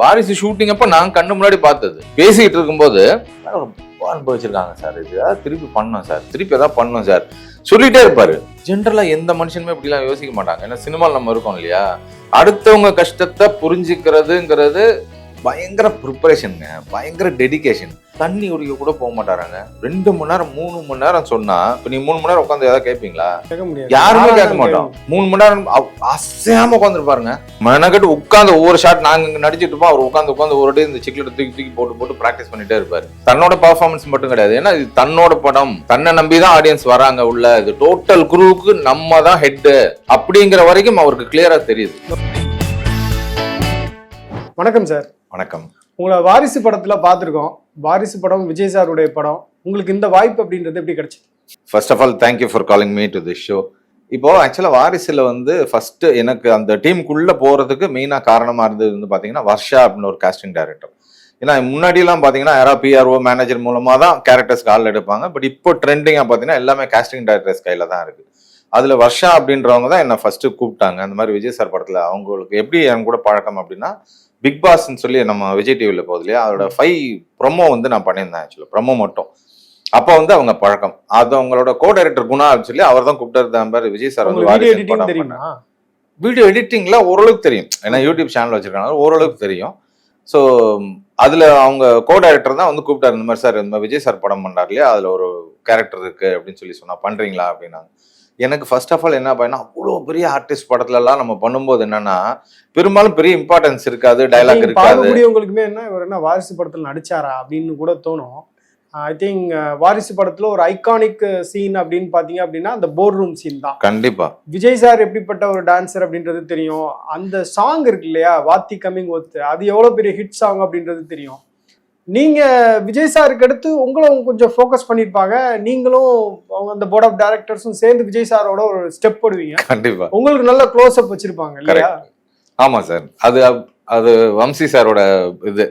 வாரிசு ஷூட்டிங் அப்ப நான் கண்ணு முன்னாடி பார்த்தது. பேசிக்கிட்டு இருக்கும்போது அனுபவிச்சிருக்காங்க சார். இது ஏதாவது திருப்பி பண்ணோம் சார். திருப்பி ஏதாவது பண்ணோம் சார். சொல்லிட்டே இருப்பாரு. ஜென்ரலா எந்த மனுஷனுமே இப்படிலாம் யோசிக்க மாட்டாங்க. ஏன்னா சினிமாவில் நம்ம இருக்கோம் இல்லையா? அடுத்தவங்க கஷ்டத்தை புரிஞ்சுக்கிறதுங்கிறது பயங்கர ப்ரிப்பரேஷனுங்க பயங்கர டெடிகேஷன் தண்ணி குடிக்க கூட போக மாட்டாராங்க. ரெண்டு மணி நேரம் மூணு மணி நேரம் சொன்னா இப்ப நீ மூணு மணி நேரம் உட்காந்து ஏதாவது கேட்பீங்களா யாருமே கேட்க மாட்டோம். மூணு மணி நேரம் அசையாம உட்காந்துருப்பாருங்க மெனக்கட்டு உட்காந்து ஒவ்வொரு ஷாட் நாங்க இங்க நடிச்சிட்டு இருப்போம். அவர் உட்காந்து உட்காந்து ஒரு day இந்த சிக்லெட் தூக்கி தூக்கி போட்டு போட்டு ப்ராக்டிஸ் பண்ணிட்டே இருப்பாரு. தன்னோட பர்ஃபார்மன்ஸ் மட்டும் கிடையாது. ஏன்னா இது தன்னோட படம். தன்னை நம்பி தான் ஆடியன்ஸ் வராங்க உள்ள. இது டோட்டல் குரூவுக்கு நம்ம தான் ஹெட் அப்படிங்கிற வரைக்கும் அவருக்கு கிளியரா தெரியுது. வணக்கம் சார் வணக்கம். உங்களை வாரிசு படத்துல பார்த்துருக்கோம். வாரிசு படம் விஜய் சாருடைய படம். உங்களுக்கு இந்த வாய்ப்பு அப்படின்றது எப்படி கிடைச்சது? First of all thank you for calling me to this show இப்போ ஆக்சுவலாக வாரிசில் வந்து ஃபர்ஸ்ட் எனக்கு அந்த டீமுக்குள்ள போகிறதுக்கு மெயினாக காரணமாக இருந்தது வந்து பார்த்தீங்கன்னா வர்ஷா அப்படின்னு ஒரு காஸ்டிங் டைரக்டர் ஏன்னா முன்னாடிலாம் பார்த்தீங்கன்னா யாராவது பிஆர்ஓ மேனேஜர் மூலமாக தான் கேரக்டர்ஸ் கால் எடுப்பாங்க. பட் இப்போ ட்ரெண்டிங்காக பார்த்தீங்கன்னா எல்லாமே காஸ்டிங் டைரக்டர்ஸ் கையில் தான் இருக்குது அதில் வர்ஷா அப்படின்றவங்க தான் என்னை ஃபஸ்ட்டு கூப்பிட்டாங்க. அந்த மாதிரி விஜய் சார் படத்தில் அவங்களுக்கு எப்படி என் கூட பழக்கம் அப்படின்னா பிக் பாஸ்ன்னு சொல்லி நம்ம விஜய் டிவியில் போகுது இல்லையா? அதோட ஃபைவ் ப்ரொமோ வந்து நான் பண்ணியிருந்தேன் ஆக்சுவலாக ப்ரொமோ மட்டும். அப்போ வந்து அவங்க பழக்கம். அது அவங்களோட கோ டைரக்டர் குணா அப்படின்னு சொல்லி அவர் தான் கூப்பிட்டு பாரு விஜய் சார் வந்து வீடியோ எடிட்டிங்ல ஓரளவுக்கு தெரியும். ஏன்னா யூடியூப் சேனல் வச்சிருக்காங்க ஓரளவுக்கு தெரியும். ஸோ அதுல அவங்க கோ டைரக்டர் தான் வந்து கூப்பிட்டாரு இந்த மாதிரி சார் இந்த மாதிரி விஜய் சார் படம் பண்ணார் இல்லையா? அதுல ஒரு கேரக்டர் இருக்கு அப்படின்னு சொல்லி சொன்னா பண்றீங்களா? அப்படின்னாங்க. எனக்கு ஃபர்ஸ்ட் ஆஃப் ஆல் என்ன பண்ணா அவ்வளோ பெரிய ஆர்டிஸ்ட் படத்துல எல்லாம் நம்ம பண்ணும்போது என்னன்னா பெரும்பாலும் பெரிய இம்பார்ட்டன்ஸ் இருக்காது டைலாக் இருக்காது. பார்க்கக்கூடியவங்களுக்குமே என்ன இவர் என்ன வாரிசு படத்துல நடிச்சாரா அப்படின்னு கூட தோணும். ஐ திங்க் வாரிசு படத்துல ஒரு ஐகானிக் சீன் அப்படின்னு பாத்தீங்க அப்படின்னா அந்த போர்ட் ரூம் சீன் தான். கண்டிப்பா. விஜய் சார் எப்படிப்பட்ட ஒரு டான்சர் அப்படின்றது தெரியும். அந்த சாங் இருக்கு இல்லையா வாத்தி கம்மிங் ஒத்து அது எவ்வளவு பெரிய ஹிட் சாங் அப்படின்றது தெரியும். நீங்க விஜய் சாருக்கு அடுத்து உங்களும் கொஞ்சம் ஃபோக்கஸ் பண்ணிருப்பாங்க. நீங்களும் அவங்க அந்த போர்ட் ஆஃப் டைரக்டர்ஸும் சேர்ந்து விஜய் சாரோட ஒரு ஸ்டெப் போடுவீங்க. கண்டிப்பா. உங்களுக்கு நல்ல க்ளோஸ் அப் வச்சிருப்பாங்க இல்லையா? ஆமா சார் அது அது வம்சி சாரோட இது.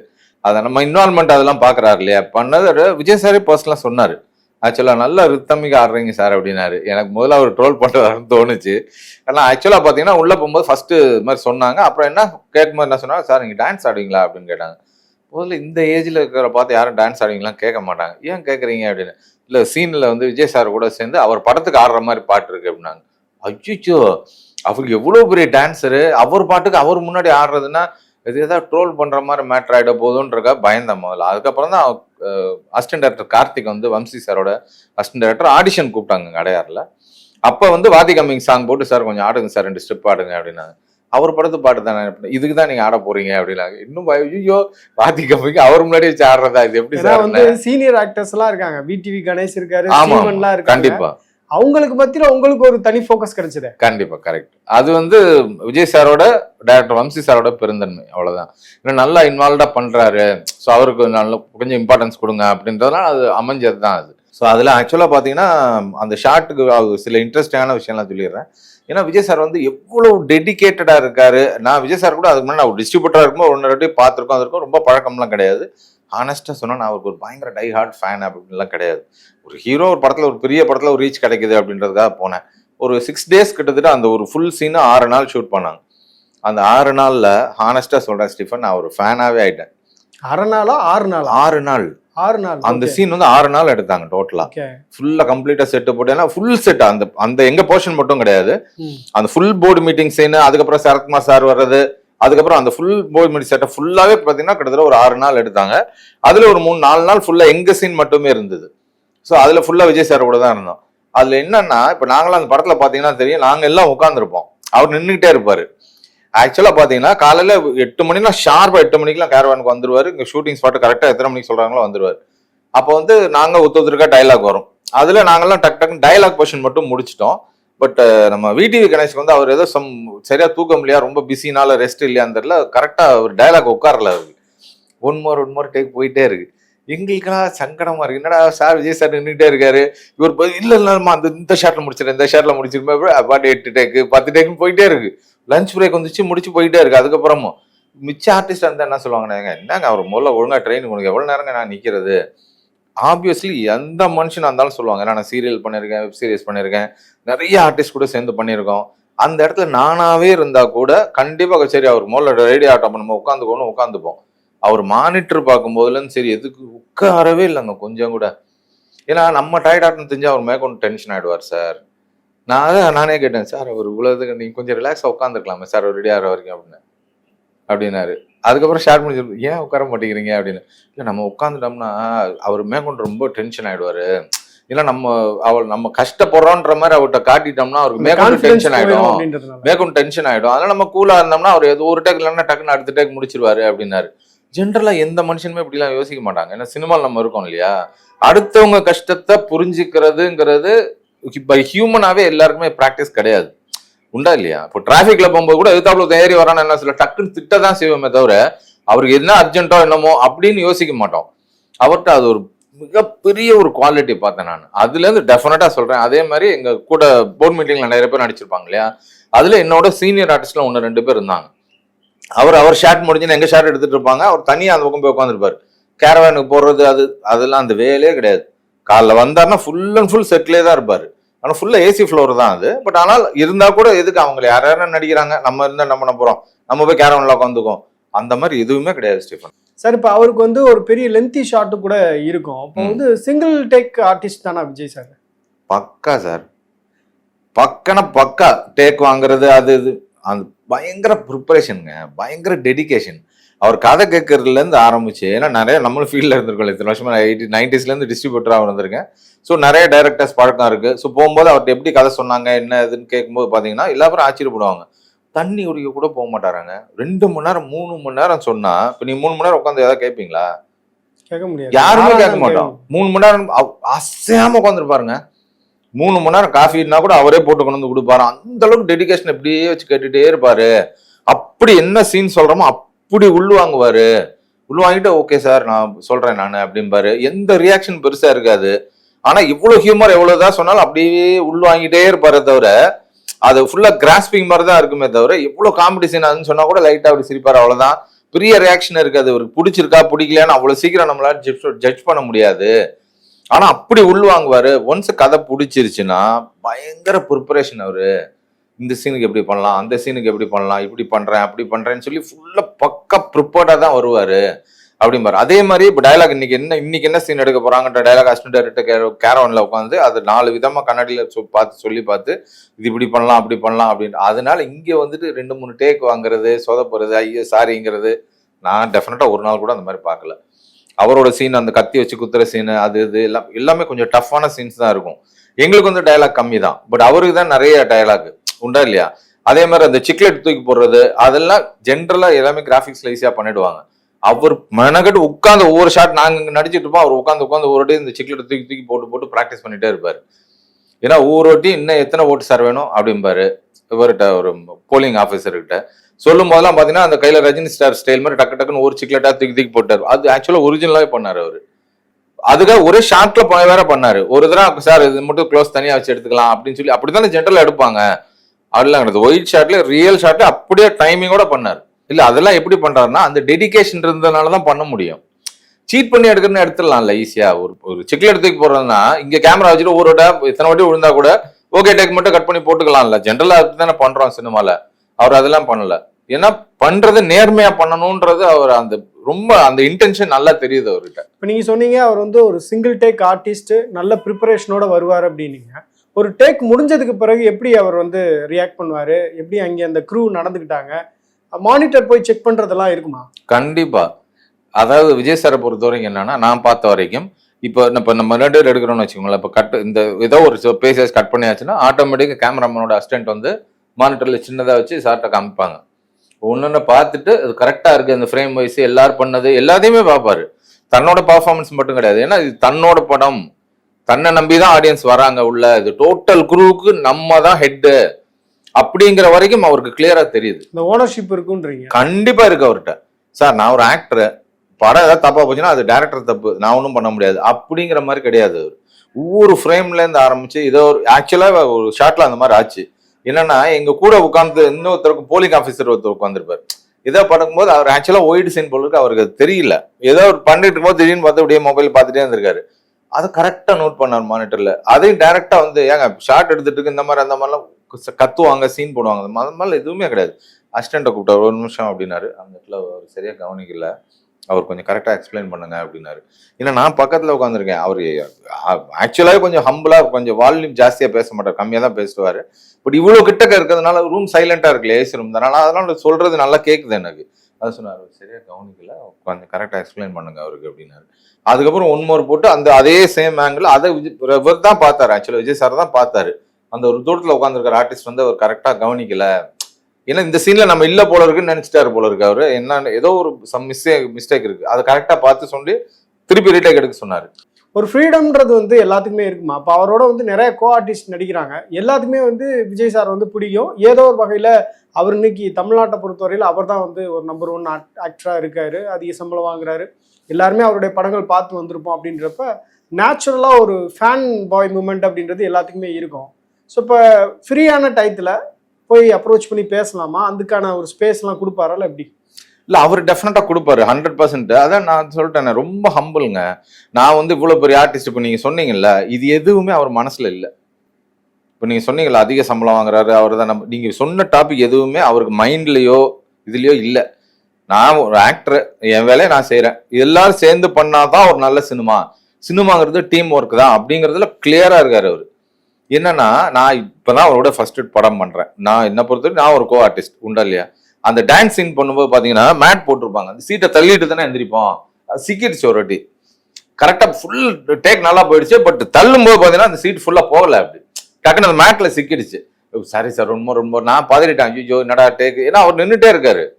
அதை நம்ம இன்வால்மெண்ட் அதெல்லாம் பாக்குறாரு இல்லையா? பண்ணது விஜய் சாரே பர்சனலா சொன்னாரு. ஆக்சுவலா நல்ல ரித்தமிக ஆடுறீங்க சார் அப்படின்னாரு. எனக்கு முதல்ல அவர் ட்ரோல் பண்றாருன்னு தோணுச்சு. ஆனா ஆக்சுவலா பாத்தீங்கன்னா உள்ள போகும்போது ஃபர்ஸ்ட் மாதிரி சொன்னாங்க. அப்புறம் என்ன? கேட்கும்போது என்ன சொன்னாங்க? சார் நீங்க டான்ஸ் ஆடுவீங்களா? அப்படின்னு கேட்டாங்க. முதல்ல இந்த ஏஜில் இருக்கிற பார்த்து யாரும் டான்ஸ் ஆடுவீங்களாம் கேட்க மாட்டாங்க. ஏன் கேட்குறீங்க அப்படின்னு? இல்லை சீனில் வந்து விஜய் சார் கூட சேர்ந்து அவர் படத்துக்கு ஆடுற மாதிரி பாட்டு இருக்கு அப்படின்னாங்க. அச்சுச்சோ அவர் எவ்வளோ பெரிய டான்ஸரு அவர் பாட்டுக்கு அவர் முன்னாடி ஆடுறதுன்னா இது ஏதாவது ட்ரோல் பண்ணுற மாதிரி மேட்ரு ஆகிட போதுன்றக்கா பயந்தேன் முதல்ல. அதுக்கப்புறம் தான் அசிஸ்டன்ட் டேரக்டர் கார்த்திக் வந்து வம்சி சாரோட அசிஸ்டன்ட் டேரக்டர் ஆடிஷன் கூப்பிட்டாங்க கடையாரில் அப்போ வந்து வாதி கம்மிங் சாங் போட்டு சார் கொஞ்சம் ஆடுங்க சார் ரெண்டு ஸ்டெப் ஆடுங்க அப்படின்னாங்க. அவர் படத்து பாட்டு தானே? இதுக்கு தான் நீங்க ஆட போறீங்க அப்படின்னாங்க. இன்னும் ஐயோ வாதி கம்மிங் அவர் முன்னாடி வச்சு ஆடுறதா இது எப்படி சார் வந்து சீனியர் ஆக்டர்ஸ் எல்லாம் இருக்காங்க. விடிவி கணேஷ் இருக்காரு சீமன்லாம் இருக்காங்க. கண்டிப்பா. அவங்களுக்கு மத்தியில உங்களுக்கு ஒரு தனி ஃபோக்கஸ் கிடைச்சது. கண்டிப்பா கரெக்ட் அது வந்து விஜய் சாரோட டைரக்டர் வம்சி சாரோட பெருந்தன்மை. அவ்வளவுதான். இன்னும் நல்லா இன்வால்வ்டா பண்றாரு. ஸோ அவருக்கு நல்ல கொஞ்சம் இம்பார்ட்டன்ஸ் கொடுங்க அப்படின்றதுனால அது அமைஞ்சது தான் அது. ஸோ அதில் ஆக்சுவலாக பார்த்தீங்கன்னா அந்த ஷார்ட்டுக்கு சில இன்ட்ரெஸ்டிங்கான விஷயம்லாம் சொல்லிடுறேன். ஏன்னா விஜய் சார் வந்து எவ்வளோ டெடிகேட்டடாக இருக்காரு. நான் விஜய் சார் கூட அதுக்கு முன்னாடி நான் டிஸ்ட்ரிபியூட்டராக இருக்கும்போது ஒன்று ரெண்டு பார்த்துருக்கோம் அது இருக்கும் ரொம்ப பழக்கம்லாம் கிடையாது. ஹானஸ்ட்டாக சொன்னால் நான் அவருக்கு ஒரு பயங்கர டை ஹார்ட் ஃபேன் அப்படின்லாம் கிடையாது. ஒரு ஹீரோ ஒரு படத்தில் ஒரு பெரிய படத்தில் ஒரு ரீச் கிடைக்குது அப்படின்றதுக்காக போனேன். ஒரு சிக்ஸ் டேஸ் கிட்டத்தட்ட அந்த ஒரு ஃபுல் சீனை ஆறு நாள் ஷூட் பண்ணாங்க. அந்த ஆறு நாளில் ஹானஸ்ட்டாக சொல்கிறேன் ஸ்டிஃபன் நான் ஒரு ஃபேனாகவே ஆயிட்டேன். அரை நாளா? ஆறு நாளா? ஆறு நாள். ஆறு நாள். அந்த சீன் வந்து ஆறு நாள் எடுத்தாங்க டோட்டலா ஃபுல்லா கம்ப்ளீட்டா செட்டு போட்டு ஏன்னா ஃபுல் செட் அந்த அந்த எங்க போர்ஷன் மட்டும் கிடையாது. அந்த ஃபுல் போர்டு மீட்டிங் சீன் அதுக்கப்புறம் சரத்குமார் சார் வர்றது அதுக்கப்புறம் அந்த ஃபுல் போர்டு மீட்டிங் செட்டை ஃபுல்லாவே பாத்தீங்கன்னா கிட்டத்தட்ட ஒரு ஆறு நாள் எடுத்தாங்க. அதுல ஒரு மூணு நாலு நாள் ஃபுல்லா எங்க சீன் மட்டுமே இருந்தது. ஸோ அதுல ஃபுல்லா விஜய் சார் கூட தான் இருந்தோம். அதுல என்னன்னா இப்ப நாங்களாம் அந்த படத்துல பாத்தீங்கன்னா தெரியும் நாங்க எல்லாம் உட்காந்துருப்போம் அவர் நின்றுகிட்டே இருப்பாரு. ஆக்சுவலாக பார்த்தீங்கன்னா காலையில் எட்டு மணினா ஷார்ப்பாக எட்டு மணிக்கெல்லாம் கேரவானுக்கு வந்துருவார். இங்கே ஷூட்டிங் ஸ்பாட்டு கரெக்டாக எத்தனை மணிக்கு சொல்கிறாங்களோ வந்துருவார். அப்போ வந்து நாங்க ஒத்துருக்கா டைலாக் வரும். அதில் நாங்கள்லாம் டக் டக் டைலாக் போர்ஷன் மட்டும் முடிச்சிட்டோம். பட் நம்ம விடிவி கணேஷ்க்கு வந்து அவர் ஏதோ சம் சரியாக தூக்கம் இல்லையா ரொம்ப பிஸினால ரெஸ்ட் இல்லையான்னு தெரியல கரெக்டாக ஒரு டைலாக் உட்காரல அவருக்கு one more one more take போயிட்டே இருக்கு. எங்களுக்குலாம் சங்கடமா இருக்கு. என்னடா சார் விஜய் சார் நின்றுட்டே இருக்காரு. இவர் இல்லை இல்லைம்மா அந்த இந்த ஷாட்ல முடிச்சிருக்கேன் இந்த ஷாட்ல முடிச்சிருக்கேன். பாட்டு எட்டு டேக்கு பத்து டேக்குன்னு போயிட்டே இருக்கு. லஞ்ச் பிரேக் வந்துச்சு முடிச்சு போயிட்டே இருக்கு. அதுக்கப்புறமும் மிச்ச ஆர்டிஸ்ட் வந்து என்ன சொல்லுவாங்க என்னங்க அவர் முதல்ல ஒழுங்காக ட்ரெயின் உனக்கு எவ்வளோ நேரங்க நான் நிற்கிறது ஆப்வியஸ்லி எந்த மனுஷனாக இருந்தாலும் சொல்லுவாங்க. நான் சீரியல் பண்ணியிருக்கேன் வெப் சீரிஸ் பண்ணியிருக்கேன் நிறைய ஆர்டிஸ்ட் கூட சேர்ந்து பண்ணியிருக்கோம். அந்த இடத்துல நானாவே இருந்தா கூட கண்டிப்பாக சரி அவர் முதல்ல ரேடியோ ஆட்டம் அப்ப நம்ம உட்காந்துக்கணும் உட்காந்துப்போம். அவர் மானிட்டர் பார்க்கும் போதுலன்னு சரி எதுக்கு உட்காரவே இல்லைங்க கொஞ்சம் கூட. ஏன்னா நம்ம டயர்ட் ஆட்டம் தெரிஞ்சு அவர் மேற்கொண்டு டென்ஷன் ஆயிடுவார் சார் நான் அதான் நானே கேட்டேன் சார் அவர் இவ்வளவு நீங்க கொஞ்சம் ரிலாக்ஸா உட்காந்துக்கலாமே சார் அவர் ரெடி ஆகிற வரைக்கும் அப்படின்னு. அப்படின்னாரு. அதுக்கப்புறம் ஷேர் பண்ணி சொல்லு, ஏன் உட்கார மாட்டேங்கிறீங்க? அப்படின்னு. இல்லை நம்ம உட்காந்துட்டோம்னா அவர் மேற்கொண்டு ரொம்ப டென்ஷன் ஆயிடுவாரு. இல்லை நம்ம அவள் நம்ம கஷ்டப்படுறோன்ற மாதிரி அவர்கிட்ட காட்டிட்டோம்னா அவருக்கு மேற்கொண்டு டென்ஷன் ஆயிடும். அப்படின்றதுனால. மேற்கொண்டு டென்ஷன் ஆயிடும். அதனால நம்ம கூலா இருந்தோம்னா அவர் ஏதோ ஒரு டேக் இல்லைன்னா டக்குன்னு அடுத்த டேக் முடிச்சிருவாரு அப்படின்னாரு. ஜென்ரலா எந்த மனுஷனுமே இப்படிலாம் யோசிக்க மாட்டாங்க. ஏன்னா சினிமாவில் நம்ம இருக்கோம் இல்லையா? அடுத்தவங்க கஷ்டத்தை புரிஞ்சுக்கிறதுங்கிறது பை ஹியூமனாகவே எல்லாருக்குமே ப்ராக்டிஸ் கிடையாது. உண்டா இல்லையா? இப்போ டிராஃபிக்ல போகும்போது கூட எதிர்த்தாப்புல ஏறி வரான்னு என்ன சொல்ல டக்குன்னு திட்ட தான் செய்வோமே தவிர அவருக்கு என்ன அர்ஜென்ட்டோ என்னமோ அப்படின்னு யோசிக்க மாட்டோம். அவர்கிட்ட அது ஒரு மிகப்பெரிய ஒரு குவாலிட்டி பார்த்தேன் நான். அதுலேருந்து டெஃபினட்டாக சொல்கிறேன் அதே மாதிரி எங்கள் கூட போர்ட் மீட்டிங்கில் நிறைய பேர் நடிச்சிருப்பாங்க இல்லையா? அதில் என்னோட சீனியர் ஆர்டிஸ்ட்லாம் ஒன்று ரெண்டு பேர் இருந்தாங்க. அவர் அவர் ஷார்ட் முடிஞ்சுன்னு எங்கள் ஷார்ட் எடுத்துகிட்டு இருப்பாங்க. அவர் தனியாக அந்த பக்கம் போய் உட்காந்துருப்பார் கேரவானுக்கு போடுறது அது அதெல்லாம் அந்த வேலையே கிடையாது. காலைல வந்தாருன்னா ஃபுல் அண்ட் ஃபுல் செட்லேயே தான் இருப்பாரு. ஆனா ஃபுல்லா ஏசி ஃப்ளோர் தான் அது. பட் ஆனால் இருந்தா கூட எதுக்கு அவங்க யார் யாரும் நடிக்கிறாங்க? நம்ம இருந்தா நம்ம பண்ண போறோம்? நம்ம போய் கேரவன்ல உட்காந்துக்கோம் அந்த மாதிரி எதுவுமே கிடையாது ஸ்டீஃபன். சார் இப்போ அவருக்கு வந்து ஒரு பெரிய லென்த்தி ஷாட்டு கூட இருக்கும். அப்போ. வந்து சிங்கிள் டேக் ஆர்டிஸ்ட் தானா விஜய் சார்? பக்கா சார். பக்கன பக்கா. டேக் வாங்குறது அது இது. அந்த பயங்கர ப்ரிப்பரேஷனுங்க பயங்கர டெடிகேஷன் அவர் கதை கேட்கறதுல இருந்து ஆரம்பிச்சு ஏன்னா நிறைய நம்மளும் ஃபீல்ட்ல இருந்திருக்கோம் இத்தனை வருஷமா எயிட்டி நைன்டிஸ்ல இருந்து டிஸ்ட்ரிபியூட்டராக இருந்திருக்கேன் ஸோ நிறைய டைரக்டர்ஸ் பழக்கம் இருக்கு. ஸோ போகும்போது அவர்கிட்ட எப்படி கதை சொன்னாங்க என்ன இதுன்னு கேட்கும்போது பாத்தீங்கன்னா எல்லா பேரும் ஆச்சரியப்படுவாங்க. தண்ணி குடிக்க கூட போக மாட்டாராங்க. ரெண்டு மணி நேரம் மூணு மணி நேரம் சொன்னா இப்போ நீ மூணு மணி நேரம் உட்காந்து ஏதாவது கேட்பீங்களா? கேட்க முடியாது. யாருமே யாரா கேட்க மாட்டோம். மூணு மணி நேரம் அவ்- அசையாம உட்காந்துருப்பாருங்க மூணு மணி நேரம் காஃபின்னா கூட அவரே போட்டு கொண்டு வந்து கொடுப்பாரு. அந்த அளவுக்கு டெடிகேஷன் இப்படியே வச்சு கேட்டுட்டே இருப்பாரு. அப்படி என்ன சீன் சொல்றோமோ அப்படி உள்வாங்குவாரு உள்வாங்கிட்டு ஓகே சார் நான் சொல்றேன் நான் அப்படிம்பாரு. எந்த ரியாக்ஷன் பெருசா இருக்காது. ஆனா இவ்வளவு ஹியூமர் எவ்வளவுதான் சொன்னாலும் அப்படியே உள்வாங்கிட்டே இருப்பாரே தவிர அது ஃபுல்லா கிராஸ்பிங் மாதிரி தான் இருக்குமே தவிர எவ்வளவு காம்படிஷன் அதுன்னு சொன்னா கூட லைட்டா அப்படி சிரிப்பாரு அவ்வளவுதான். பெரிய ரியாக்ஷன் இருக்காது. அவருக்கு பிடிச்சிருக்கா பிடிக்கலையான்னு அவ்வளவு சீக்கிரம் நம்மளால ஜட்ஜ் பண்ண முடியாது. ஆனா அப்படி உள்வாங்குவாரு ஒன்ஸ் கதை பிடிச்சிருச்சுன்னா பயங்கர ப்ரிப்பரேஷன் அவரு. இந்த சீனுக்கு எப்படி பண்ணலாம்? அந்த சீனுக்கு எப்படி பண்ணலாம்? இப்படி பண்றேன் அப்படி பண்றேன்னு சொல்லி ஃபுல்லாக பக்கா ப்ரிப்பேர்டா தான் வருவாரு. அப்படிம்பாரு. அதே மாதிரி இப்போ டயலாக் இன்னைக்கு என்ன இன்னைக்கு என்ன சீன் எடுக்க போறாங்கன்ற டயலாக் அசிஸ்டன்ட் டேரக்டர் கேரோனில் உட்காந்து அது நாலு விதமாக கண்ணாடியில் சொ- பார்த்து சொல்லி பார்த்து இது இப்படி பண்ணலாம் அப்படி பண்ணலாம் அப்படின்னு. அதனால இங்கே வந்துட்டு ரெண்டு மூணு டேக் வாங்குறது சொதப்புறது ஐயோ சாரிங்கிறது நான் டெஃபினட்டாக ஒரு நாள் கூட அந்த மாதிரி பார்க்கல. அவரோட சீன் அந்த கத்தி வச்சு குத்துற சீனு அது இது எல்லாம் எல்லாமே கொஞ்சம் டஃப்பான சீன்ஸ் தான் இருக்கும். எங்களுக்கு வந்து டயலாக் கம்மி தான் பட் அவருக்கு தான் நிறைய டயலாக் உண்டா இல்லையா? அதே மாதிரி அந்த சிக்லெட் தூக்கி போடுறது அதெல்லாம் ஜென்ரலா எல்லாமே கிராஃபிக்ஸ்ல ஈஸியா பண்ணிடுவாங்க. அவர் மெனக்கட்டு உட்காந்து ஒவ்வொரு ஷாட் நாங்க இங்க நடிச்சிட்டு இருப்போம். அவர் உட்காந்து உட்காந்து ஒரு வாட்டி இந்த சிக்லெட் தூக்கி தூக்கி போட்டு போட்டு ப்ராக்டிஸ் பண்ணிட்டே இருப்பாரு. ஏன்னா ஒவ்வொரு வாட்டி இன்னும் எத்தனை ஓட்டு சார் வேணும் அப்படிம்பாரு. இவர்கிட்ட ஒரு போலிங் ஆஃபீஸர்கிட்ட சொல்லும் போதெல்லாம் பாத்தீங்கன்னா அந்த கையில ரஜினி ஸ்டார் ஸ்டைல் மாதிரி டக்கு டக்குன்னு ஒரு சிக்லெட்டா தூக்கி தூக்கி போட்டார். அது ஆக்சுவலா ஒரிஜினலாவே பண்ணாரு அவரு. அதுக்காக ஒரே ஷார்ட்ல வேற பண்ணாரு. ஒரு தடவை சார் இது மட்டும் க்ளோஸ் தனியா வச்சு எடுத்துக்கலாம் அப்படின்னு சொல்லி அப்படித்தானே ஜென்ரலாக எடுப்பாங்க. அதெல்லாம் கிடையாது ஒயிட் ஷார்ட்ல ரியல் ஷாட்ல அப்படியே டைமிங்கோட பண்ணார். இல்ல அதெல்லாம் எப்படி பண்றாருன்னா அந்த டெடிகேஷன் இருந்ததுனால தான் பண்ண முடியும். சீட் பண்ணி எடுக்கிறன்னு எடுத்துடலாம்ல ஈஸியா ஒரு ஒரு சிக்கல் எடுத்துக்கு போறதுன்னா இங்க கேமரா வச்சுட்டு ஒரு வாட்டி இத்தனை வாட்டி விழுந்தா கூட ஓகே டேக் மட்டும் கட் பண்ணி போட்டுக்கலாம்ல. ஜென்ரலா தானே பண்றோம் சினிமால. அவர் அதெல்லாம் பண்ணல. ஏன்னா பண்றது நேர்மையா பண்ணணும்ன்றது அவர் அந்த ரொம்ப அந்த இன்டென்ஷன் நல்லா தெரியுது அவர்கிட்ட. இப்போ நீங்க சொன்னீங்க அவர் வந்து ஒரு சிங்கிள் டேக் ஆர்டிஸ்ட் நல்ல ப்ரிப்பரேஷனோட வருவார் அப்படின்னீங்க. ஒரு டேக் முடிஞ்சதுக்கு பிறகு எப்படி அவர் வந்து ரியாக்ட் பண்ணுவார்? எப்படி அங்கே அந்த க்ரூ நடந்துக்கிட்டாங்க? மானிட்டர் போய் செக் பண்ணுறதெல்லாம் இருக்குமா? கண்டிப்பாக அதாவது விஜய் சாரை பொறுத்த வரைக்கும் என்னன்னா நான் பார்த்த வரைக்கும் இப்போ இப்போ நம்ம ரெண்டு பேர் எடுக்கிறோம்னு வச்சுக்கோங்களேன். இப்போ கட் இந்த ஏதோ ஒரு பேசஸ் கட் பண்ணியாச்சுன்னா ஆட்டோமேட்டிக்காக கேமராமேனோட அசிஸ்டன்ட் வந்து மானிட்டரில் சின்னதாக வச்சு சார்ட்டை காமிப்பாங்க. ஒன்று பார்த்துட்டு அது கரெக்டாக இருக்குது அந்த ஃப்ரேம் வைஸ் எல்லாரும் பண்ணது எல்லாத்தையுமே பார்ப்பாரு. தன்னோட பர்ஃபார்மன்ஸ் மட்டும் கிடையாது. ஏன்னா இது தன்னோட படம். தன்னை நம்பி தான் ஆடியன்ஸ் வராங்க உள்ள. இது டோட்டல் குரூவுக்கு நம்ம தான் ஹெட்டு அப்படிங்கிற வரைக்கும் அவருக்கு கிளியரா தெரியுது. இந்த ஓனர்ஷிப் இருக்குன்றீங்க. கண்டிப்பா இருக்கு அவர்கிட்ட. சார் நான் ஒரு ஆக்டர் படம் ஏதாவது தப்பா போச்சுன்னா அது டேரக்டர் தப்பு. நான் ஒன்றும் பண்ண முடியாது. அப்படிங்கிற மாதிரி கிடையாது அவர். ஒவ்வொரு ஃப்ரேம்ல இருந்து ஆரம்பிச்சு இதோ ஒரு ஆக்சுவலா ஒரு ஷாட்ல அந்த மாதிரி ஆச்சு. என்னன்னா எங்க கூட உட்காந்து இன்னொருத்தருக்கு போலிங் ஆஃபீஸர் ஒருத்தர் உட்காந்துருப்பார் இதை படுக்கும்போது அவர் ஆக்சுவலா ஒயிட் சீன் போல இருக்கு. அவருக்கு அது தெரியல. ஏதோ ஒரு பண்ணிட்டு இருக்கும்போது திடீர்னு பார்த்து அப்படியே மொபைல் பார்த்துட்டே இருந்திருக்காரு. அதை கரெக்டாக நோட் பண்ணார் மானிட்டரில் அதையும் டேரெக்டாக வந்து ஏங்க ஷார்ட் எடுத்துட்டு இருக்கு இந்த மாதிரி அந்த மாதிரிலாம் கத்துவாங்க சீன் போடுவாங்க. அந்த மாதிரிலாம் எதுவுமே கிடையாது. அசிஸ்டண்ட்டை கூப்பிட்டார் ஒரு நிமிஷம் அப்படின்னாரு. அந்த இடத்துல அவர் சரியாக கவனிக்கல. அவர் கொஞ்சம் கரெக்டாக எக்ஸ்பிளைன் பண்ணுங்க அப்படின்னாரு. ஏன்னா நான் பக்கத்தில் உட்காந்துருக்கேன் அவர் ஆக்சுவலாகவே கொஞ்சம் ஹம்பிளாக கொஞ்சம் வால்யூம் ஜாஸ்தியாக பேச மாட்டார். கம்மியாக தான் பேசுவார். பட் இவ்வளோ கிட்டக்க இருக்கிறதுனால ரூம் சைலண்ட்டாக இருக்குல்ல ஏசி ரூம் தானே. அதனால சொல்கிறது நல்லா கேட்குது எனக்கு. அது சொன்னார். சரியாக கவனிக்கல. கொஞ்சம் கரெக்டாக எக்ஸ்பிளைன் பண்ணுங்க அவருக்கு அப்படின்னாரு. அதுக்கப்புறம் ஒன் மோர் போட்டு அந்த அதே சேம் ஆங்கிள் அதை விஜய் இவர் தான் பார்த்தாரு. ஆக்சுவலாக விஜய் சார் தான் பார்த்தாரு. அந்த ஒரு தூரத்தில் உட்காந்துருக்கிற ஆர்டிஸ்ட் வந்து அவர் கரெக்டாக கவனிக்கல. ஏன்னா இந்த சீன்ல நம்ம இல்ல போல இருக்குன்னு நினைச்சிட்டாரு போல இருக்கு அவரு. என்ன ஏதோ ஒரு சம் மிஸ்டேக் மிஸ்டேக் இருக்கு. அதை கரெக்டா பார்த்து சொல்லி திருப்பி ரீடேக் எடுக்க சொன்னாரு. ஒரு ஃப்ரீடம்ன்றது வந்து எல்லாத்துக்குமே இருக்குமா? அப்போ அவரோட வந்து நிறைய கோ ஆர்டிஸ்ட் நடிக்கிறாங்க. எல்லாத்துக்குமே வந்து விஜய் சார் வந்து பிடிக்கும். ஏதோ ஒரு வகையில் அவர் இன்னைக்கு தமிழ்நாட்டை பொறுத்தவரையில் அவர் தான் வந்து ஒரு நம்பர் ஒன் ஆக்டராக இருக்காரு. அதிக சம்பளம் வாங்குறாரு. எல்லாருமே அவருடைய படங்கள் பார்த்து வந்திருப்போம் அப்படின்றப்ப நேச்சுரலாக ஒரு ஃபேன் பாய் மூமெண்ட் அப்படின்றது எல்லாத்துக்குமே இருக்கும். ஸோ இப்போ ஃப்ரீயான டயத்தில் போய் அப்ரோச் பண்ணி பேசலாமா? அதுக்கான ஒரு ஸ்பேஸ்லாம் கொடுப்பாரா எப்படி? இல்லை அவர் டெஃபினட்டாக கொடுப்பாரு ஹண்ட்ரட் பர்சன்ட் அதான் நான் சொல்லிட்டேன் ரொம்ப ஹம்பிளுங்க நான் வந்து இவ்வளோ பெரிய ஆர்டிஸ்ட் இப்போ நீங்கள் சொன்னீங்கல்ல இது எதுவுமே அவர் மனசில் இல்லை. இப்போ நீங்கள் சொன்னீங்களா அதிக சம்பளம் வாங்குறாரு அவர் தான் நம்ம நீங்கள் சொன்ன டாபிக் எதுவுமே அவருக்கு மைண்ட்லேயோ இதுலேயோ இல்லை. நான் ஒரு ஆக்டர் என் வேலையை நான் செய்கிறேன் எல்லாரும் சேர்ந்து பண்ணாதான் ஒரு நல்ல சினிமா சினிமாங்கிறது டீம் ஒர்க் தான். அப்படிங்கிறதுல கிளியராக இருக்கார் அவர். என்னன்னா நான் இப்போ தான் அவரோட ஃபர்ஸ்ட் படம் பண்ணுறேன் நான் என்ன பொறுத்தவரைக்கும் நான் ஒரு கோ ஆர்டிஸ்ட் உண்டா இல்லையா? அந்த டான்ஸ் சீன் பண்ணும்போது பார்த்தீங்கன்னா மேட் போட்டிருப்பாங்க. அந்த சீட்டை தள்ளிட்டு தானே எந்திரிப்போம். சிக்கிடுச்சு ஒரு வாட்டி. கரெக்டாக ஃபுல் டேக் நல்லா போயிடுச்சு பட் தள்ளும்போது பார்த்தீங்கன்னா அந்த சீட் ஃபுல்லாக போகலை அப்படி. டக்குன்னு அந்த மேட்ல சிக்கிடுச்சு. சாரி சார் ரொம்ப ரொம்ப நான் பதறிட்டேன். ஐயோ என்னடா டேக் ஏன்னா அவர் நின்றுட்டே இருக்காரு.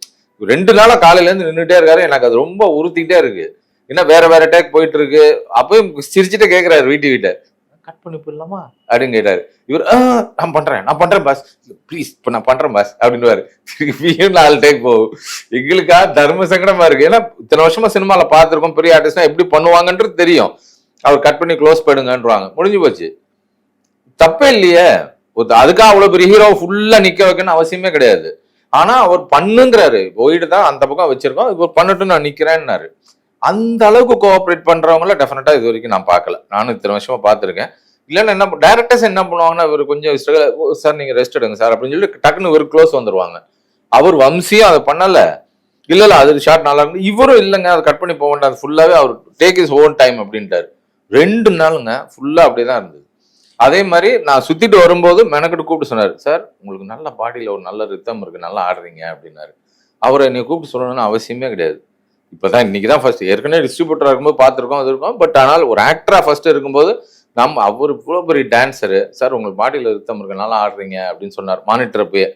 ரெண்டு நாளா காலையில இருந்து நின்றுட்டே இருக்காரு. எனக்கு அது ரொம்ப உறுத்திட்டே இருக்கு. என்ன வேற வேற டேக் போயிட்டு இருக்கு. அப்பயும் சிரிச்சுட்டே கேக்குறாரு வீட்டு வீட்டை கட் பண்ணி போயிடலாமா? அப்படின்னு கேட்டாரு. இவர் "ஆ, நான் பண்றேன் நான் பண்றேன் பாஸ் ப்ளீஸ் இப்ப நான் பண்றேன் பாஸ் அப்படின்னுவாரு. திருப்பியும் நாலு டேக் போகும். எங்களுக்கா தர்ம சங்கடமா இருக்கு. ஏன்னா இத்தனை வருஷமா சினிமால பார்த்திருக்கோம். பெரிய ஆர்டிஸ்ட்னா எப்படி பண்ணுவாங்கன்றது தெரியும். அவர் கட் பண்ணி க்ளோஸ் பண்ணுங்கன்றாங்க முடிஞ்சு போச்சு. தப்பே இல்லையே. அதுக்காக அவ்வளவு பெரிய ஹீரோ ஃபுல்லா நிக்க வைக்கணும்னு அவசியமே கிடையாது. ஆனா அவர் பண்ணுங்கிறாரு. போயிட்டு தான் அந்த பக்கம் வச்சிருக்கோம். இப்போ பண்ணட்டும் நான் நிக்கிறேன்னாரு. அந்த அளவுக்கு கோஆப்ரேட் பண்றவங்கள டெஃபினட்டா இது வரைக்கும் நான் பார்க்கல. நானும் இத்தனை வருஷமா பார்த்துருக்கேன். இல்லைன்னா என்ன டேரக்டர்ஸ் என்ன பண்ணுவாங்கன்னா இவர் கொஞ்சம் சார் நீங்க ரெஸ்ட் எடுங்க சார் அப்படின்னு சொல்லிட்டு டக்குன்னு இவர் க்ளோஸ் வந்துருவாங்க. அவர் வம்சியும் அதை பண்ணல. இல்ல இல்ல அது ஷார்ட் நல்லா இருந்து இவரும் இல்லைங்க அதை கட் பண்ணி போக வேண்டாம். ஃபுல்லாவே அவர் டேக் இஸ் ஓன் டைம் அப்படின்ட்டாரு. ரெண்டு நாளுங்க ஃபுல்லா அப்படிதான் இருந்தது. அதே மாதிரி நான் சுத்திட்டு வரும்போது மெனக்கிட்டு கூப்பிட்டு சொன்னார் சார் உங்களுக்கு நல்ல பாடியில் ஒரு நல்ல ரித்தம் இருக்கு நல்லா ஆடுறீங்க அப்படின்னாரு. அவரை என்னை கூப்பிட்டு சொல்லணும்னு அவசியமே கிடையாது. இப்போ தான் இன்றைக்கி தான் ஃபர்ஸ்ட் ஏற்கனவே டிஸ்ட்ரிபியூட்டராக இருக்கும்போது பார்த்துருக்கோம் அது இருக்கும். பட் ஆனால் ஒரு ஆக்டராக ஃபஸ்ட்டு இருக்கும்போது நம்ம அவர் இவ்வளோ பெரிய டான்ஸரு சார் உங்களுக்கு பாடியில் ரித்தம் இருக்கு நல்லா ஆடுறீங்க அப்படின்னு சொன்னார். மானிட்டர் போய்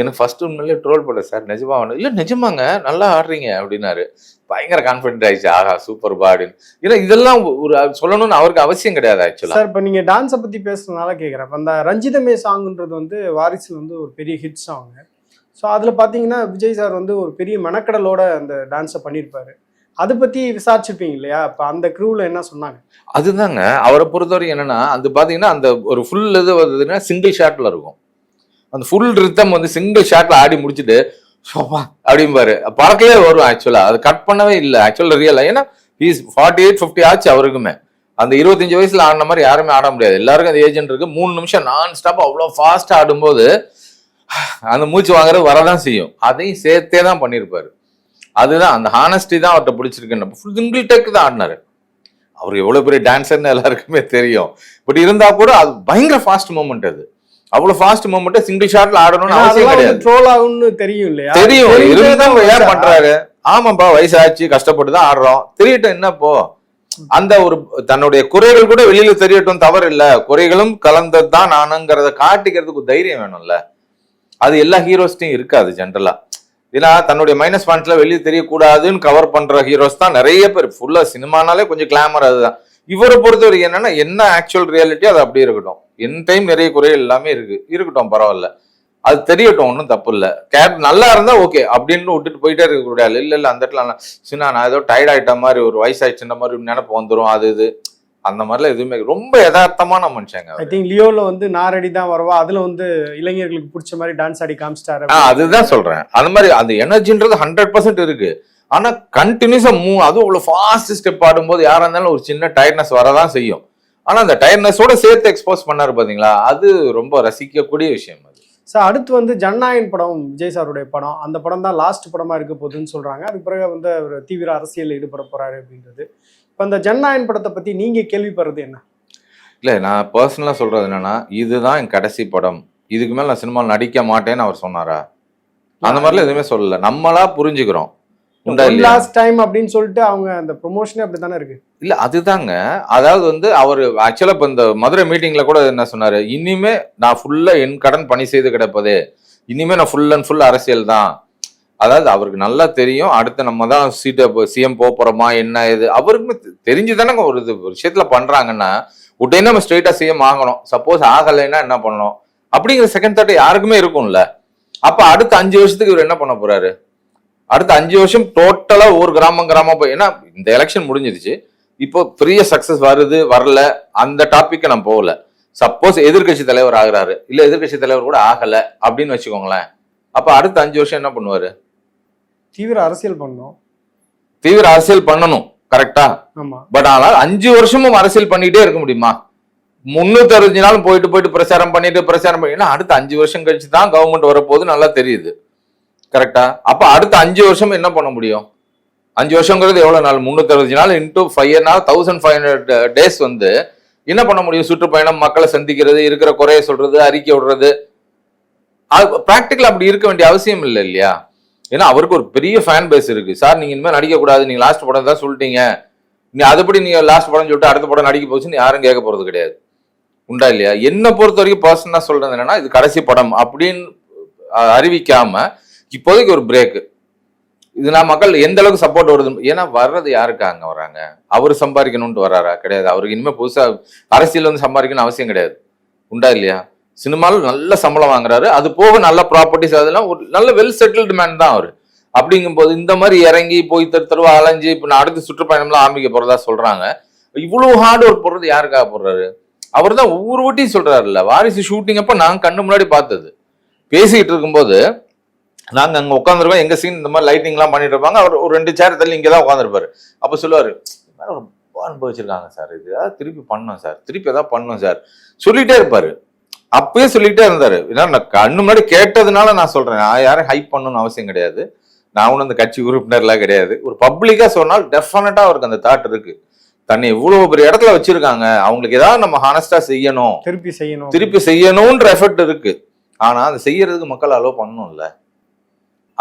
எனக்கு ஃபர்ஸ்ட் உண்மையிலே ட்ரோல் பண்ணல சார் நிஜமா இல்லை நிஜமாங்க நல்லா ஆடுறீங்க அப்படின்னாரு. பயங்கர கான்ஃபிடென்ட் ஆயிடுச்சு. ஆஹா சூப்பர் பாடின்னு ஏன்னா இதெல்லாம் ஒரு சொல்லணும்னு அவருக்கு அவசியம் கிடையாது ஆக்சுவலா சார் இப்போ நீங்கள் டான்ஸை பற்றி பேசுறதுனால கேட்குறேன் அந்த ரஞ்சிதமே சாங்ன்றது வந்து வாரிசில் வந்து ஒரு பெரிய ஹிட் சாங் ஸோ அதில் பார்த்தீங்கன்னா விஜய் சார் வந்து ஒரு பெரிய மெனக்கடலோட அந்த டான்ஸை பண்ணியிருப்பாரு அதை பற்றி விசாரிச்சிருப்பீங்க இல்லையா? இப்போ அந்த க்ரூவில் என்ன சொன்னாங்க? அதுதாங்க. அவரை பொறுத்தவரைக்கும் என்னன்னா அது பாத்தீங்கன்னா அந்த ஒரு ஃபுல் இது வந்ததுன்னா சிங்கிள் ஷாட்ல இருக்கும். அந்த ஃபுல் ரித்தம் வந்து சிங்கிள் ஷாட்ல ஆடி முடிச்சுட்டு "சோப்பா" அப்படிம்பாரு. பறக்கவே வரும் ஆக்சுவலா அது கட் பண்ணவே இல்லை. ஆக்சுவலா ரியலா ஏன்னா ஹீஸ் ஃபார்ட்டி எயிட் ஃபிஃப்டி ஆச்சு அவருக்குமே. அந்த இருபத்தஞ்சு வயசுல ஆடின மாதிரி யாருமே ஆட முடியாது. எல்லாருக்கும் அந்த ஏஜென்ட் இருக்கு. மூணு நிமிஷம் நான் ஸ்டாப் அவ்வளோ ஃபாஸ்ட் ஆடும்போது அந்த மூச்சு வாங்குறது வரதான் செய்யும். அதையும் சேர்த்தே தான் பண்ணியிருப்பாரு அதுதான் அந்த ஹானஸ்டி தான் அவர்கிட்ட பிடிச்சிருக்குன்னு. ஃபுல் சிங்கிள் டேக் தான் ஆடினாரு. அவர் எவ்வளோ பெரிய டான்ஸர்னு எல்லாருக்குமே தெரியும். பட் இருந்தால் கூட அது பயங்கர ஃபாஸ்ட் மூமெண்ட் அது. அவ்வளவு ஃபாஸ்ட் மூமெண்ட் சிங்கிள் ஷாட்ல ஆடணும்னு அவசியம் கிடையாது. ட்ரோல் ஆகும்னு தெரியும் இல்லையா? தெரியும். இருந்தா வச்சா. பண்றாரு. ஆமாப்பா வயசாச்சு கஷ்டப்பட்டு தான் ஆடுறோம். தெரியட்டும் என்னப்போ அந்த ஒரு தன்னுடைய குறைகள் கூட வெளியில தெரியட்டும் தவறு இல்ல. குறைகளும் கலந்தது தான் நானுங்கிறத காட்டிக்கிறதுக்கு தைரியம் வேணும்ல. அது எல்லா ஹீரோஸ்டையும் இருக்காது ஜென்ரலா ஏன்னா தன்னுடைய மைனஸ் பாயிண்ட்ல வெளியே தெரியக்கூடாதுன்னு கவர் பண்ற ஹீரோஸ் தான் நிறைய பேர். ஃபுல்லா சினிமானாலே கொஞ்சம் கிளாமர் அதுதான். இவரை பொறுத்தவரைக்கும் என்னன்னா என்ன ஆக்சுவல் ரியாலிட்டி அது அப்படியே இருக்கட்டும். என் டைம் நிறைய குறைகள் எல்லாமே இருக்கு. இருக்கட்டும் பரவாயில்ல. அது தெரியட்டும் ஒன்றும் தப்பு இல்லை. கேப் நல்லா இருந்தா ஓகே அப்படின்னு விட்டுட்டு போயிட்டே இருக்க கூடாது இல்ல இல்ல அந்த இடத்துல நான் சின்ன நான் ஏதோ டயர்ட் ஆயிட்ட மாதிரி ஒரு வயசாயிடுச்சுன்ற மாதிரி நினைப்பு வந்துரும். அது இது. அந்த மாதிரிலாம் எதுவுமே ரொம்ப யதார்த்தமான மனுஷங்க ஐ. திங்க் லியோல வந்து நாரடி தான் வருவா. அதுல வந்து இளைஞர்களுக்கு பிடிச்ச மாதிரி டான்ஸ் ஆடி காமிச்சிட்டாரு. அதுதான் சொல்றேன். அந்த மாதிரி அந்த எனர்ஜின்றது ஹண்ட்ரட் பர்சன்ட் இருக்கு. ஆனா கண்டினியூஸா மூ அதுவும் அவ்வளவு ஃபாஸ்ட் ஸ்டெப் ஆடும்போது யாரா இருந்தாலும் ஒரு சின்ன டயர்ட்னஸ் வரதான் செய்யும். ஆனா அந்த டயர்ட்னஸோட சேர்த்து எக்ஸ்போஸ் பண்ணாரு பாத்தீங்களா? அது ரொம்ப ரசிக்கக்கூடிய விஷயம் அது. சார் அடுத்து வந்து ஜனநாயகன் படம் விஜய் சாருடைய படம். அந்த படம் தான் லாஸ்ட் படமா இருக்க போகுதுன்னு சொல்றாங்க. அதுக்கு பிறகு வந்து அவர் தீவிர அரசியல் ஈடுபட போறாரு அப்படின்றது. இப்போ அந்த ஜனநாயகன் படத்தை பத்தி நீங்க கேள்விப்படுறது என்ன? இல்ல நான் பர்சனலா சொல்றது என்னன்னா இதுதான் என் கடைசி படம். இதுக்கு மேல நான் சினிமாவில் நடிக்க மாட்டேன்னு அவர் சொன்னாரா? அந்த மாதிரிலாம் எதுவுமே சொல்லல. நம்மளா புரிஞ்சுக்கிறோம். லாஸ்ட் டைம் அப்படின்னு சொல்லிட்டு அவங்க அந்த ப்ரொமோஷனே அப்படி தானே இருக்கு? இல்ல அதுதாங்க. அதாவது வந்து அவர் ஆக்சுவலா இப்ப இந்த மதுரை மீட்டிங்ல கூட என்ன சொன்னாரு? இனிமே நான் ஃபுல்லா என் கடன் பணி செய்து கிடப்பது. இனிமே நான் ஃபுல் அண்ட் ஃபுல் அரசியல் தான். அதாவது அவருக்கு நல்லா தெரியும். அடுத்து நம்ம தான் சீட்டை சிஎம் போக போறோமா என்ன இது அவருக்குமே தெரிஞ்சு தானங்க ஒரு இது விஷயத்துல பண்றாங்கன்னா உடனே நம்ம ஸ்ட்ரெயிட்டா சிஎம் ஆகணும். சப்போஸ் ஆகலைன்னா என்ன பண்ணணும்? அப்படிங்கிற செகண்ட் தாட் யாருக்குமே இருக்கும்ல. அப்ப அடுத்த அஞ்சு வருஷத்துக்கு இவர் என்ன பண்ண போறாரு? அடுத்த அஞ்சு வருஷம் டோட்டலா ஒரு கிராமம் கிராமம் போய் ஏன்னா இந்த எலெக்ஷன் முடிஞ்சிருச்சு. இப்போ பெரிய சக்சஸ் வருது வரல அந்த டாபிக் நான் போகல. சப்போஸ் எதிர்க்கட்சி தலைவர் ஆகுறாரு இல்ல எதிர்க்கட்சி தலைவர் கூட ஆகல அப்படின்னு வச்சுக்கோங்களேன். அப்ப அடுத்த அஞ்சு வருஷம் என்ன பண்ணுவாரு? தீவிர அரசியல் பண்ணோம் தீவிர அரசியல் பண்ணணும் கரெக்டா பட் ஆனால் அஞ்சு வருஷமும் அரசியல் பண்ணிட்டே இருக்க முடியுமா? முன்னூத்தி அறுபத்தஞ்சு நாளும் போயிட்டு போயிட்டு பிரச்சாரம் பண்ணிட்டு பிரச்சாரம் பண்ணி ஏன்னா அடுத்த அஞ்சு வருஷம் கழிச்சு தான் கவர்மெண்ட் வரப்போகுது நல்லா தெரியுது. கரெக்டா அப்ப அடுத்த அஞ்சு வருஷம் என்ன பண்ண முடியும்? அஞ்சு வருஷங்கிறது எவ்வளவு நாள்? முன்னூத்தி நாள் இன்டூ ஃபைவ் நாள் தௌசண்ட் ஃபைவ் ஹண்ட்ரட் டேஸ் வந்து என்ன பண்ண முடியும்? சுற்றுப்பயணம் மக்களை சந்திக்கிறது இருக்கிற குறைய சொல்றது அறிக்கை விடுறது. அது ப்ராக்டிக்கல் அப்படி இருக்க வேண்டிய அவசியம் இல்லை இல்லையா? ஏன்னா அவருக்கு ஒரு பெரிய ஃபேன் பேஸ் இருக்கு. சார் நீங்க இனிமேல் நடிக்க கூடாது நீங்க லாஸ்ட் படம் தான் சொல்லிட்டீங்க. நீ அதுபடி நீங்க லாஸ்ட் படம் சொல்லிட்டு அடுத்த படம் நடிக்க போச்சுன்னு யாரும் கேட்க போறது கிடையாது. உண்டா இல்லையா? என்ன பொறுத்த வரைக்கும் பர்சனாக சொல்றது என்னன்னா இது கடைசி படம் அப்படின்னு அறிவிக்காம இப்போதைக்கு ஒரு பிரேக் இது நான் மக்கள் எந்த அளவுக்கு சப்போர்ட் வருது? ஏன்னா வர்றது யாருக்கு அங்க வராங்க? அவர் சம்பாதிக்கணும்னு வராரா கிடையாது. அவருக்கு இனிமே புதுசா அரசியல் வந்து சம்பாதிக்கணும் அவசியம் கிடையாது. உண்டா இல்லையா? சினிமாவில் நல்ல சம்பளம் வாங்குறாரு. அது போக நல்ல ப்ராப்பர்ட்டிஸ் அதெல்லாம் ஒரு நல்ல வெல் செட்டில்டு மேன் தான் அவர். அப்படிங்கும்போது இந்த மாதிரி இறங்கி போய் தெரு தெருவா அலைஞ்சு இப்போ நான் அடுத்து சுற்றுப்பயணம்லாம் ஆரம்பிக்க போறதா சொல்றாங்க. இவ்வளவு ஹார்ட் ஒர்க் போடுறது யாருக்காக போடுறாரு? அவர் தான் ஒவ்வொரு வாட்டியும் சொல்றாருல்ல. வாரிசு ஷூட்டிங் அப்ப நான் கண்ணு முன்னாடி பார்த்தது. பேசிக்கிட்டு இருக்கும்போது நாங்க அங்க உட்காந்துருக்கோம் எங்க சீன் இந்த மாதிரி லைட்டிங் எல்லாம் பண்ணிட்டு இருப்பாங்க. அவர் ஒரு ரெண்டு சேர் தள்ளி இங்கதான் உட்காந்துருப்பாரு அப்ப சொல்லுவாரு "இது மாதிரி ரொம்ப அனுபவிச்சிருக்காங்க சார் இது ஏதாவது திருப்பி பண்ணோம் சார் திருப்பி ஏதாவது பண்ணோம் சார் சொல்லிட்டே இருப்பாரு. அப்பயே சொல்லிட்டே இருந்தாரு. ஏன்னா நான் கண்ணு முன்னாடி கேட்டதுனால நான் சொல்றேன். நான் யாரும் ஹைப் பண்ணணும்னு அவசியம் கிடையாது. நான் ஒன்றும் அந்த கட்சி உறுப்பினர்லாம் கிடையாது. ஒரு பப்ளிக்கா சொன்னால் டெஃபினட்டா அவருக்கு அந்த தாட் இருக்கு. தன்னை இவ்வளவு பெரிய இடத்துல வச்சிருக்காங்க. அவங்களுக்கு ஏதாவது நம்ம ஹானஸ்டா செய்யணும். திருப்பி செய்யணும். திருப்பி செய்யணும்ன்ற எஃபெக்ட் இருக்கு. ஆனா அதை செய்யறதுக்கு மக்கள் அலோவ் பண்ணணும்ல.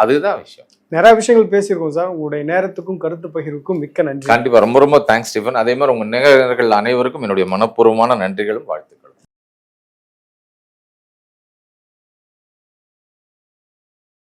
அதுதான் விஷயம். நிறைய விஷயங்கள் பேசியிருக்கோம் சார். உங்களுடைய நேரத்துக்கும் கருத்து பகிர்வுக்கும் மிக்க நன்றி. கண்டிப்பா. ரொம்ப ரொம்ப தேங்க்ஸ் ஸ்டீஃபன். அதே மாதிரி உங்க நேயர்கள் அனைவருக்கும் என்னுடைய மனப்பூர்வமான நன்றிகளும் வாழ்த்து